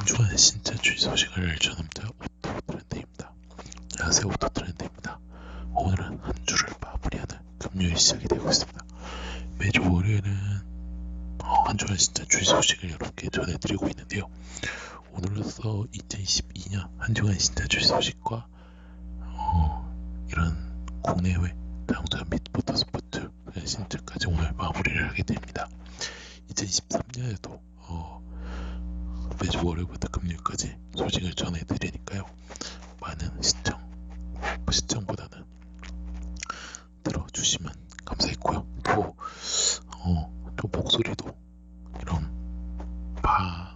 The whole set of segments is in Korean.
한 주간의 신차 주의 소식을 전합니다. 오토 트렌드입니다. 안녕하세요. 오토 트렌드입니다. 오늘은 한 주를 마무리하는 금요일 시작이 되고 있습니다. 매주 월요일은 어, 한 주간 신차 주의 소식을 여러분께 전해드리고 있는데요. 오늘로써 2022년 한 주간 신차 주의 소식과 어, 이런 국내외 자동차 및 모터스포츠 신차까지 오늘 마무리를 하게 됩니다. 2023년에도 어, 매주 월요일부터 금요일까지 소식을 전해드리니까요. 많은 시청, 시청보다는 들어주시면 감사했고요. 또, 어, 또 목소리도 이런 바,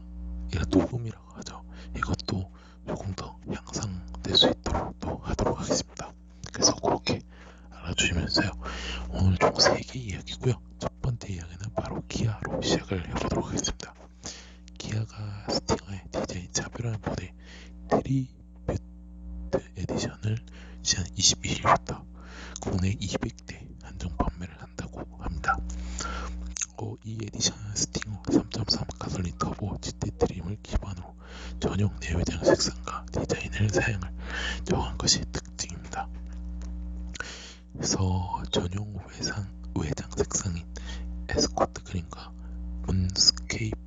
이런 녹음이라고 하죠. 이것도 조금 더 향상될 수 있도록 또 하도록 하겠습니다. 그래서 그렇게 알아주시면서요. 오늘 총 3개 이야기고요. 첫 번째 이야기는 바로 기아로 시작을 해보도록 하겠습니다. 기아가 스팅어의 디자인 차별화한 모델 트리뷰트 에디션을 지난 21일부터 국내 200대 한정 판매를 한다고 합니다. 어, 이 에디션은 스팅어 3.3 가솔린 터보 GT 트림을 기반으로 전용 내외장 색상과 디자인을 사용을 정한 것이 특징입니다. 그래서 전용 외상, 외장 색상인 에스코트 그린과 문스케이프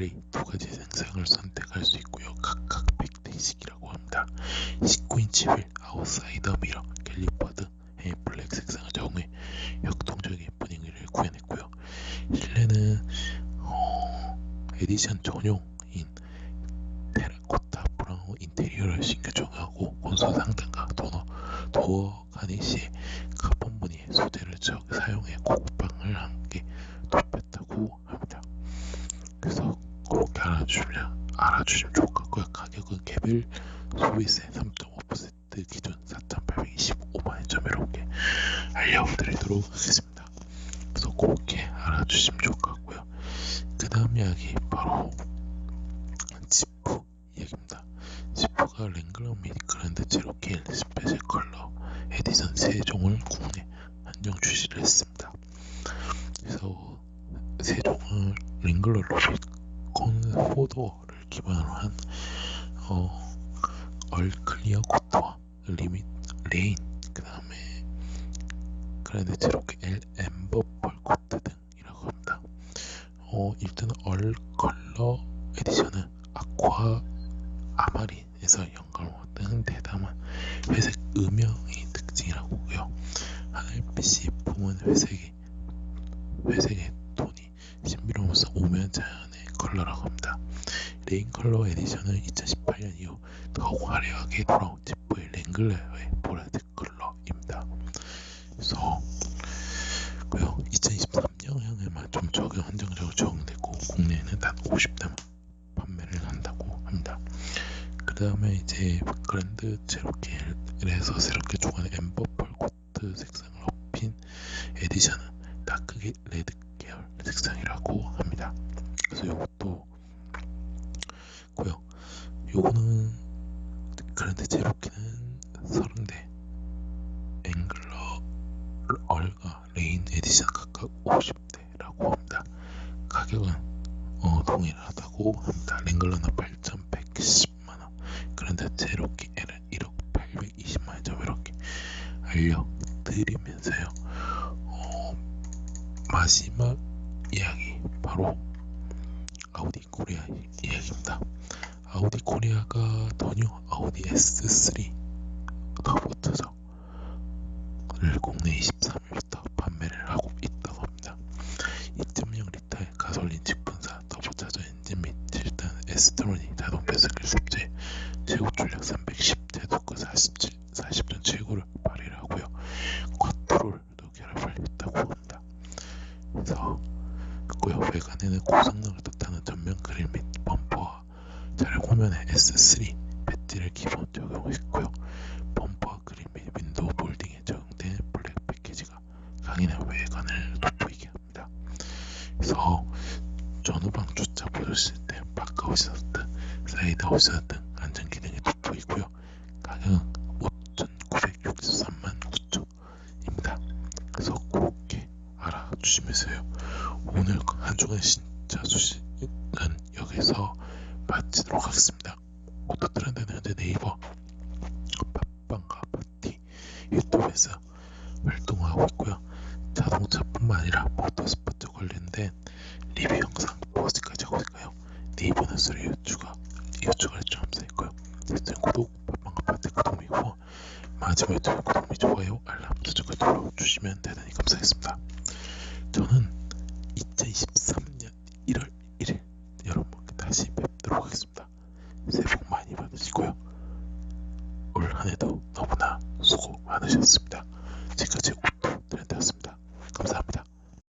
그레이 두 가지 색상을 선택할 수 있고요. 각각 100대씩이라고 합니다. 19인치 휠, 아웃사이더 미러, 캘리퍼드, 헤이 블랙 색상을 적용해 역동적인 분위기를 구현했고요. 실내는 어, 에디션 전용인 테라코타 브라운 인테리어를 신경 적용하고 콘솔 상단과 도어, 가니시에 카본 무늬 소재를 적 사용해 고급방을 함께 덮였다고 합니다. 그래서 그렇게 알아주시면 알아주시면 좋을 것 같고요. 가격은 개별 소비세 3.5% 기준 4,825만 원 점유롭게 알려드리도록 하겠습니다. 그래서 그렇게 알아주시면 좋을 것 같고요. 그 다음 이야기 바로 지프 이야기입니다. 지프가 랭글러 및 그랜드 제로케일 스페셜 컬러 에디션 세 종을 국내 한정 출시를 했습니다. 그래서 세 종을 랭글러 로빗 콘포더를 기반으로 한 어, 얼클리어 코트와 리밋 레인 그 다음에 그랜드 제로케 L 엠버 펄 코트 등이라고 합니다. 어, 일단 얼 컬러 에디션은 아쿠아 아마린에서 영감을 얻은 대담한 회색 음영이 특징이라고요. 하늘 빛이 품은 회색의 회색 레인 컬러 에디션은 2018년 이후 더욱 화려하게 돌아온 지프의 랭글러의 보라색 컬러입니다. 그래서 고요 2023년형에만 좀 적용 한정적으로 적용되고 국내에는 단 50대만 판매를 한다고 합니다. 그 다음에 이제 그랜드 제로케일에서 새롭게 추가한 엠버펄 코트 색상을 업힌 에디션은 다크게 레드 계열 색상이라고 합니다. 그래서 이것도 고요. 요거는 그랜드 제로케는 30대 앵글러 얼과 레인 에디션 각각 50대라고 합니다. 가격은 어, 동일하다고 합니다. 랭글러는 8,110만원, 그런데 제로키 L은 1억 820만원 점 이렇게 알려드리면서요. 어, 마지막 이야기 바로 아우디 코리아 이야기입니다. 아우디 코리아가 더뉴 아우디 S3 터보 차저를 국내 23일부터 판매를 하고 있다고 합니다. 2.0 리터의 가솔린 직분사 터보차저 엔진 및 7단 에스트로니 자동 배속기 탑재 최고 출력 310, 제도가 47, 40전 최고를 발휘를 하고요. 쿼트로를도 결합을 했다고 합니다. 그래서 있고요. 외관에는 고성능을 뜻하는 전면 그릴 및 범퍼 화면에 S3 배지를 기본 적용했고요. 범퍼와 그릴 및 윈도우 볼딩에 적용된 블랙 패키지가 강인한 외관을 돋보이게 합니다. 그래서 전후방 주차 보셨을 때 바크 오시스트, 사이드 등 안전 기능이 돋보이고요. 가격은 5,963만 9천입니다. 그래서 그렇게 알아주시면서요. 오늘 한 주간 소식은 여기서 던지도록 하겠습니다. 오토 트렌드는 현재 네이버 팟빵과 파티 유튜브에서 활동하고 있고요. 자동차뿐만 아니라 모터스포츠 관련된 리뷰 영상 무엇까지 하고 있을까요? 네이버 뉴스를 유추가 유추가 점수 있고요. 대신 구독 팟빵과 파티 구독 이고 마지막 유튜브 구독 및 좋아요 알람 설정까지 눌러주시면 대단히 감사하겠습니다. 저는 2023 마치고요. 올 한해도 너무나 수고 많으셨습니다.